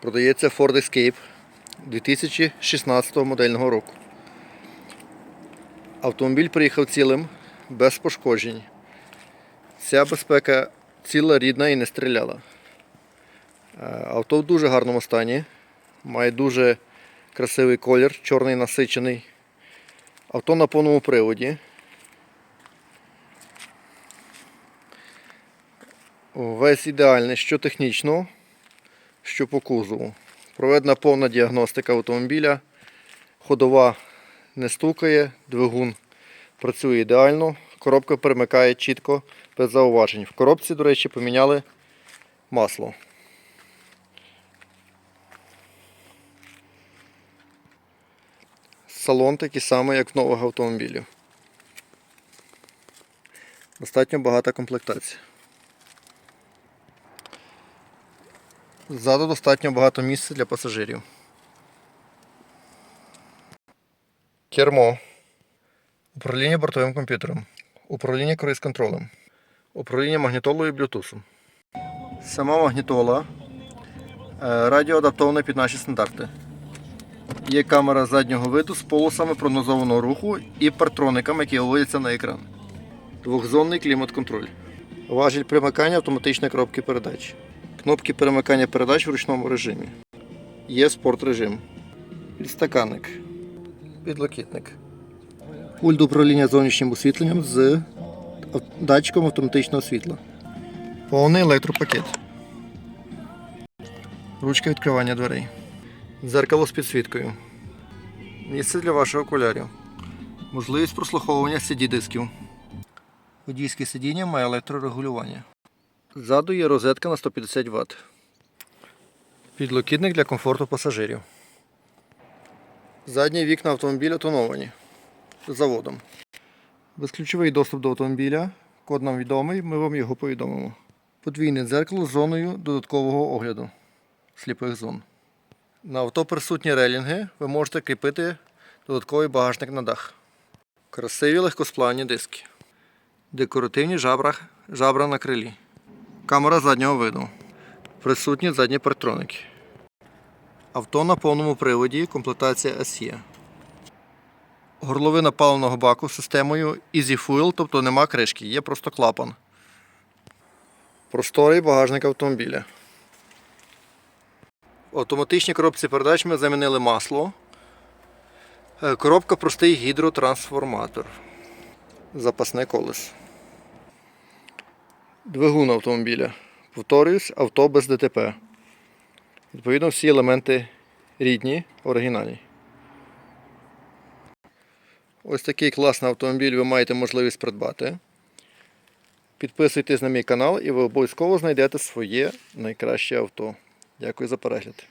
Продається Ford Escape 2016 модельного року. Автомобіль приїхав цілим, без пошкоджень. Вся безпека ціла, рідна і не стріляла. Е, Авто в дуже гарному стані. Має дуже красивий колір, чорний насичений. Авто на повному приводі. Весь ідеальний, що технічно, що по кузову. Проведена повна діагностика автомобіля. Ходова не стукає, двигун працює ідеально, коробка перемикає чітко, без зауважень. В коробці, до речі, поміняли масло. Салон такий самий, як в нових автомобілів. Достатньо багата комплектація. Ззаду достатньо багато місця для пасажирів. Кермо. Управління бортовим комп'ютером. Управління круїз-контролем. Управління магнітолою і блютусом. Сама магнітола. е, Радіоадаптована під наші стандарти. Є камера заднього виду з полосами прогнозованого руху і партрониками, які виводяться на екран. Двохзонний клімат-контроль. Важіль примикання автоматичної коробки передач. Кнопки перемикання передач в ручному режимі. Є спорт режим. Підстаканник. Підлокітник. Пульт управління зовнішнім освітленням з датчиком автоматичного світла. Повний електропакет. Ручка відкривання дверей. Дзеркало з підсвіткою. Місце для ваших окулярів. Можливість прослуховування CD-дисків. Водійське сидіння має електрорегулювання. Ззаду є розетка на 150 Вт. Підлокітник для комфорту пасажирів. Задні вікна автомобіля тоновані заводом. Безключовий доступ до автомобіля. Код нам відомий, ми вам його повідомимо. Подвійне дзеркало з зоною додаткового огляду сліпих зон. На авто присутні релінги, ви можете кріпити додатковий багажник на дах. Красиві легкосплавні диски. Декоративні жабра, жабра на крилі. Камера заднього виду. Присутні задні партроники. Авто на повному приводі, комплектація SE. Горловина паливного баку з системою Easy Fuel, тобто нема кришки, є просто клапан. Просторий багажник автомобіля. В автоматичній коробці передач ми замінили масло. Е, Коробка простий гідротрансформатор. Запасне колесо. Двигун автомобіля. Повторююсь, авто без ДТП. Відповідно, всі елементи рідні, оригінальні. Ось такий класний автомобіль ви маєте можливість придбати. Підписуйтесь на мій канал і ви обов'язково знайдете своє найкраще авто. Дякую за перегляд.